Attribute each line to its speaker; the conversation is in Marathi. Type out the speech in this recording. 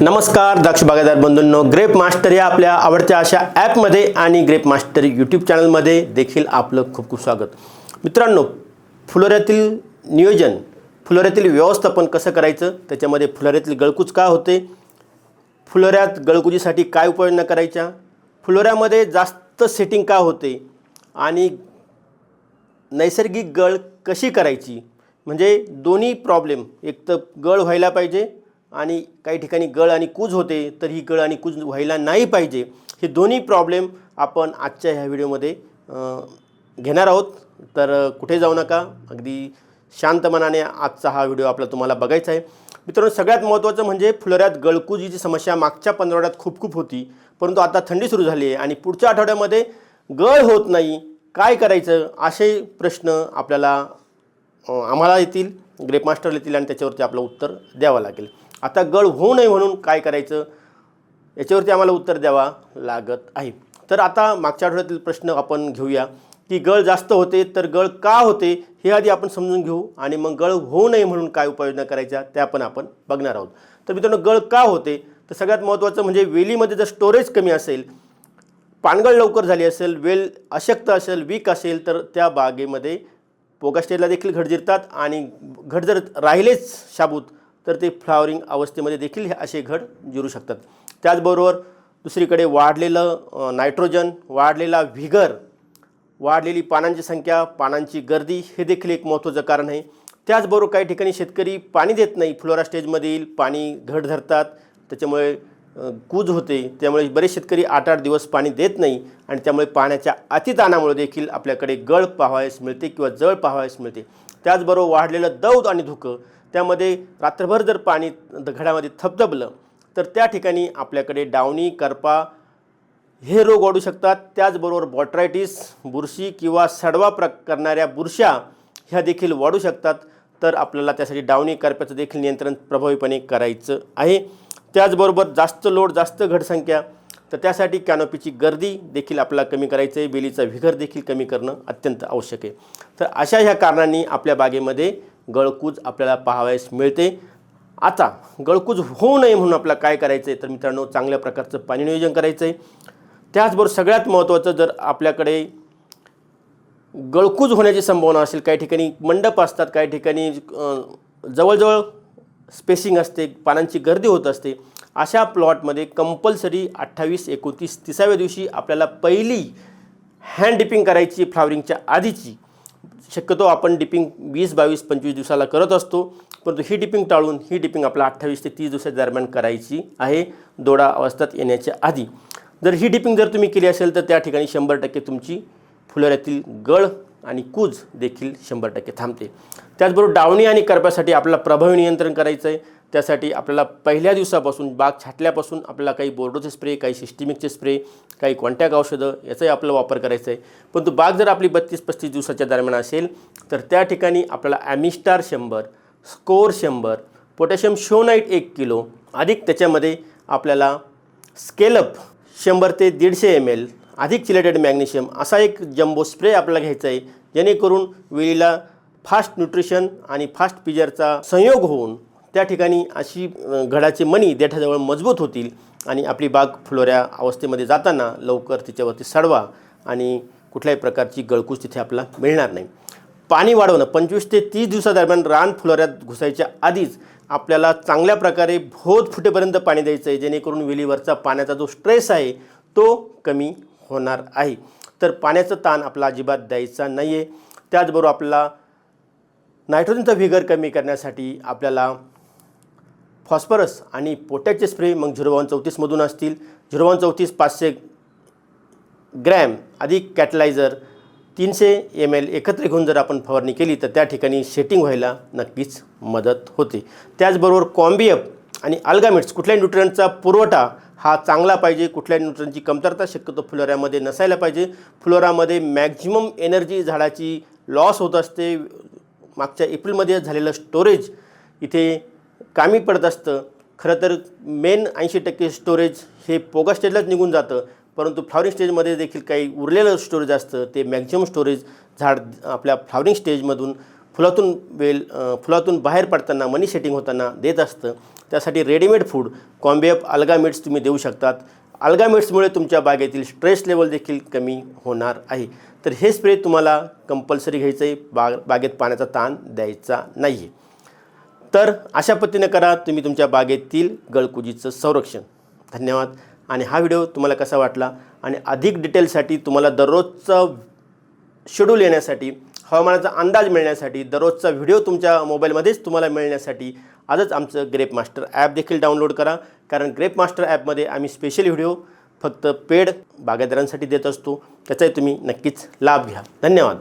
Speaker 1: नमस्कार दक्ष बागायदार बंधूंनो. ग्रेप मास्टर या आपल्या आवडत्या अशा ॲपमध्ये आणि ग्रेप मास्टर यूट्यूब चॅनलमध्ये देखील आपलं खूप खूप स्वागत. मित्रांनो फुलोऱ्यातील नियोजन फुलोऱ्यातील व्यवस्थापन कसं करायचं? त्याच्यामध्ये फुलोऱ्यातील गळकूच का होते? फुलोऱ्यात गळकुजीसाठी काय उपाययोजना करायच्या? फुलोऱ्यामध्ये जास्त सेटिंग का होते? आणि नैसर्गिक गळ कशी करायची? म्हणजे दोन्ही प्रॉब्लेम एक तर गळ व्हायला पाहिजे आणि काही ठिकाणी गळ आणि कूज होते तर ही गळ आणि कूज व्हायला नाही पाहिजे. हे दोन्ही प्रॉब्लेम आपण आजच्या ह्या व्हिडिओमध्ये घेणार आहोत. तर कुठे जाऊ नका. अगदी शांत मनाने आजचा हा व्हिडिओ आपला तुम्हाला बघायचा आहे. मित्रांनो सगळ्यात महत्त्वाचं म्हणजे फुलोऱ्यात गळकुजीची समस्या मागच्या पंधरवड्यात खूप खूप होती. परंतु आता थंडी सुरू झाली आहे आणि पुढच्या आठवड्यामध्ये गळ होत नाही. काय करायचं? असे प्रश्न आपल्याला आम्हाला येतील ग्रेपमास्टर येतील आणि त्याच्यावरती आपलं उत्तर द्यावं लागेल. आता गळ होऊ नये म्हणून काय करायचं? याच्यावरती आम्हाला उत्तर द्यावा लागत आहे. तर आता मागच्या आठवड्यातील प्रश्न आपण घेऊया की गळ जास्त होते तर गळ का होते हे आधी आपण समजून घेऊ आणि मग गळ होऊ नये म्हणून काय उपाययोजना करायच्या त्या पण आपण बघणार आहोत. तर मित्रांनो गळ का होते? तर सगळ्यात महत्त्वाचं म्हणजे वेलीमध्ये जर स्टोरेज कमी असेल पानगळ लवकर झाली असेल वेल अशक्त असेल वीक असेल तर त्या बागेमध्ये पोगा स्टेजला देखील घडजिरतात आणि घडजर राहिलेच शाबूत तर ते फ्लावरिंग अवस्थेमध्ये देखील हे असे घड जिरू शकतात. त्याचबरोबर दुसरीकडे वाढलेलं नायट्रोजन वाढलेला व्हिगर वाढलेली पानांची संख्या पानांची गर्दी हे देखील एक महत्त्वाचं कारण आहे. त्याचबरोबर काही ठिकाणी शेतकरी पाणी देत नाही. फ्लोरा स्टेजमधील पाणी घट धरतात. त्याच्यामुळे कूज होते. त्यामुळे बरेच शेतकरी आठ आठ दिवस पाणी देत नाही आणि त्यामुळे पाण्याच्या अतिताणामुळे देखील आपल्याकडे गळ पाहावयास मिळते किंवा जळ पाहावयास मिळते. त्याचबरोबर वाढलेलं दौद आणि धुकं त्यामध्ये रात्रभर जर पाणी घडामध्ये थपथपलं तर त्या ठिकाणी आपल्याकडे डावणी करपा हे रोग वाढू शकतात. त्याचबरोबर बॉट्रायटिस बुरशी किंवा सडवा प्र करणाऱ्या बुरश्या ह्या देखील वाढू शकतात. तर आपल्याला त्यासाठी डावणी करप्याचं देखील नियंत्रण प्रभावीपणे करायचं आहे. त्याचबरोबर जास्त लोड जास्त घडसंख्या तर त्यासाठी कॅनोपीची गर्दी देखील आपल्याला कमी करायचं आहे बेलीचा विघर देखील कमी करणं अत्यंत आवश्यक आहे. तर अशा ह्या कारणांनी आपल्या बागेमध्ये गळकूज आपल्याला पाहावयास मिळते. आता गळकूज होऊ नये म्हणून आपल्याला काय करायचं आहे तर मित्रांनो चांगल्या प्रकारचं पाणी नियोजन करायचं आहे त्याचबरोबर सगळ्यात महत्त्वाचं जर आपल्याकडे गळकूज होण्याची संभावना असेल काही ठिकाणी मंडप असतात काही ठिकाणी जवळजवळ स्पेसिंग असते पानांची गर्दी होत असते. अशा प्लॉटमध्ये कंपल्सरी अठ्ठावीस एकोणतीस तिसाव्या दिवशी आपल्याला पहिली हँड डिपिंग करायची फ्लावरिंगच्या आधीची. शक्यतो आपण डिपिंग वीस बावीस पंचवीस दिवसाला करत असतो परंतु ही डिपिंग टाळून ही डिपिंग आपला अठ्ठावीस ते तीस दिवसाच्या दरम्यान करायची आहे दोडा अवस्थेत येण्याच्या आधी. जर ही डिपिंग जर तुम्ही केली असेल तर त्या ठिकाणी शंभर टक्के तुमची फुलोऱ्यातील गळ आणि कूज देखील शंभर टक्के थांबते. त्याचबरोबर डावणी आणि करप्यासाठी आपल्याला प्रभावी नियंत्रण करायचं आहे त्यासाठी आपल्याला पहिल्या दिवसापासून बाग छाटल्यापासून आपल्याला काही बोर्डोचे स्प्रे काही सिस्टिमिकचे स्प्रे काही कॉन्टॅक औषधं याचाही आपला वापर करायचा आहे. परंतु बाग जर आपली बत्तीस पस्तीस दिवसाच्या दरम्यान असेल तर त्या ठिकाणी आपल्याला ॲमिस्टार शंभर स्कोर शंभर पोटॅशियम शोनाईट एक किलो अधिक त्याच्यामध्ये आपल्याला स्केलअप शंभर ते दीडशे एम एल अधिक चिलेटेड मॅग्नेशियम असा एक जम्बो स्प्रे आपल्याला घ्यायचा आहे. जेणेकरून वेळीला फास्ट न्यूट्रिशन आणि फास्ट पिजरचा संयोग होऊन त्या ठिकाणी अशी घडाचे मणी देठाजवळ मजबूत होतील आणि आपली बाग फुलोऱ्या अवस्थेमध्ये जाताना लवकर तिच्यावरती सडवा आणि कुठल्याही प्रकारची गळकूस तिथे आपला मिळणार नाही. पाणी वाढवणं पंचवीस ते तीस दिवसादरम्यान रान फुलोऱ्यात घुसायच्या आधीच आपल्याला चांगल्या प्रकारे भोत फुटेपर्यंत पाणी द्यायचं आहे जेणेकरून वेलीवरचा पाण्याचा जो स्ट्रेस आहे तो कमी होणार आहे. तर पाण्याचं ताण आपला अजिबात द्यायचा नाही आहे त्याचबरोबर आपला नायट्रोजनचा व्हिगर कमी करण्यासाठी आपल्याला फॉस्फरस आणि पोट्याचे स्प्रे मग झिरो वन चौतीसमधून असतील. झिरो वन चौतीस पाचशे ग्रॅम अधिक कॅटलायझर तीनशे एम एल एकत्र घेऊन जर आपण फवारणी केली तर त्या ठिकाणी शेटिंग व्हायला नक्कीच मदत होते. त्याचबरोबर कॉम्बियप आणि अल्गामिट्स कुठल्याही न्यूट्रनचा पुरवठा हा चांगला पाहिजे कुठल्याही न्यूट्रनची कमतरता शक्यतो फुलोऱ्यामध्ये नसायला पाहिजे. फुलोऱ्यामध्ये मॅक्झिमम एनर्जी झाडाची लॉस होत असते. मागच्या एप्रिलमध्ये झालेलं स्टोरेज इथे कामी पडत असतं. खरं तर मेन ऐंशी टक्के स्टोरेज हे पोगा स्टेजलाच निघून जातं. परंतु फ्लावरिंग स्टेजमध्ये देखील काही उरलेलं स्टोरेज असतं. ते मॅक्झिमम स्टोरेज झाड आपल्या फ्लावरिंग स्टेजमधून फुलातून वेल फुलातून बाहेर पडताना मनी सेटिंग होताना देत असतं. त्यासाठी रेडीमेड फूड कॉम्बेअप अल्गामेट्स तुम्ही देऊ शकतात. अल्गामेट्समुळे तुमच्या बागेतील स्ट्रेस लेवल देखील कमी होणार आहे. तर हे स्प्रे तुम्हाला कंपल्सरी घ्यायचं आहे बाग बागेत पाण्याचा ताण द्यायचा नाही आहे तर अशा पद्धतीने करा तुम्ही तुमच्या बागेतील गळकुजीचं संरक्षण. धन्यवाद. आणि हा व्हिडिओ तुम्हाला कसा वाटला आणि अधिक डिटेलसाठी तुम्हाला दररोजचा शेड्यूल येण्यासाठी हवामानाचा अंदाज मिळण्यासाठी दररोजचा व्हिडिओ तुमच्या मोबाईलमध्येच तुम्हाला मिळण्यासाठी आजच आमचं ग्रेप मास्टर ॲप देखील डाउनलोड करा. कारण ग्रेप मास्टर ॲपमध्ये आम्ही स्पेशल व्हिडिओ फक्त पेड बागायतदारांसाठी देत असतो. त्याचाही तुम्ही नक्कीच लाभ घ्या. धन्यवाद.